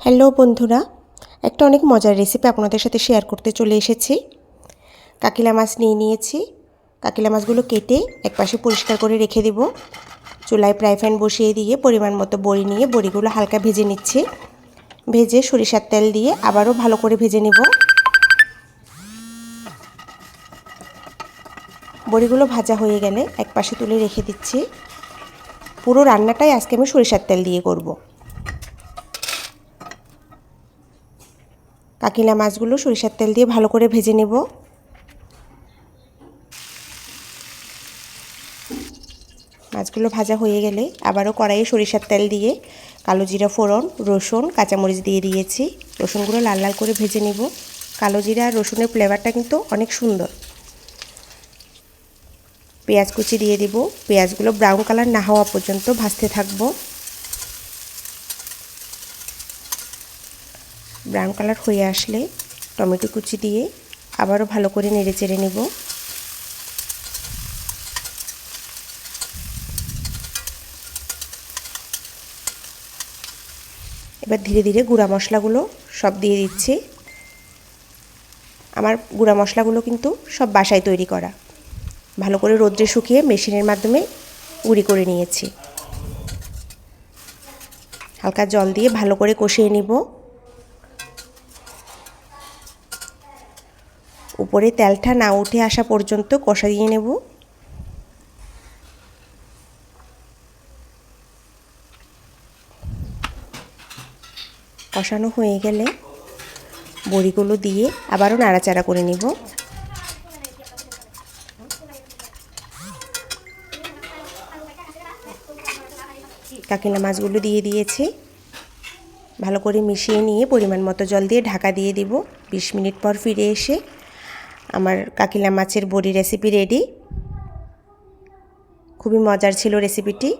Hello বন্ধুরা, একটা অনেক মজার রেসিপি আপনাদের সাথে শেয়ার করতে চলে এসেছি। কাকিলা মাছ নিয়ে নিয়েছি। কাকিলা মাছগুলো কেটে একপাশে পরিষ্কার করে রেখে দেব। চুলায় ফ্রাই প্যান বসিয়ে দিয়ে পরিমাণ মতো বড়ি নিয়ে বড়িগুলো হালকা ভেজে নিচ্ছি। ভেজে সরিষার তেল দিয়ে আবারও ভালো করে ভেজে নেব। বড়িগুলো ভাজা হয়ে গেলে একপাশে তুলে রেখে দিচ্ছি। পুরো রান্নাটাই আজকে আমি সরিষার তেল দিয়ে করব। কাকিলা মাছগুলো সরিষার তেল দিয়ে ভালো করে ভেজে নেব। মাছগুলো ভাজা হয়ে গেলে আবারও কড়াইয়ে সরিষার তেল দিয়ে কালো জিরা ফোড়ন, রসুন, কাঁচামরিচ দিয়ে দিয়েছি। রসুনগুলো লাল লাল করে ভেজে নেব। কালো জিরা আর রসুনের ফ্লেভারটা কিন্তু অনেক সুন্দর। পেঁয়াজ কুচি দিয়ে দিব। পেঁয়াজগুলো ব্রাউন কালার না হওয়া পর্যন্ত ভাজতে থাকব। ব্রাউন কালার হয়ে আসলে টমেটো কুচি দিয়ে আবারও ভালো করে নেড়ে চেড়ে নেব। এবার ধীরে ধীরে গুঁড়া মশলাগুলো সব দিয়ে দিচ্ছি। আমার গুঁড়া মশলাগুলো কিন্তু সব বাসায় তৈরি করা। ভালো করে রোদ্রে শুকিয়ে মেশিনের মাধ্যমে গুঁড়ি করে নিয়েছি। হালকা জল দিয়ে ভালো করে কষিয়ে নিব। উপরে তেলটা না উঠে আসা পর্যন্ত কষা দিয়ে নেব। কষানো হয়ে গেলে বড়িগুলো দিয়ে আবারও নাড়াচাড়া করে নিব। কাকিলা মাছগুলো দিয়ে দিয়েছি। ভালো করে মিশিয়ে নিয়ে পরিমাণ মতো জল দিয়ে ঢাকা দিয়ে দিব। বিশ মিনিট পর ফিরে এসে আমার কাকিলা মাছের বড়ি রেসিপি রেডি খুবই মজার ছিল রেসিপিটি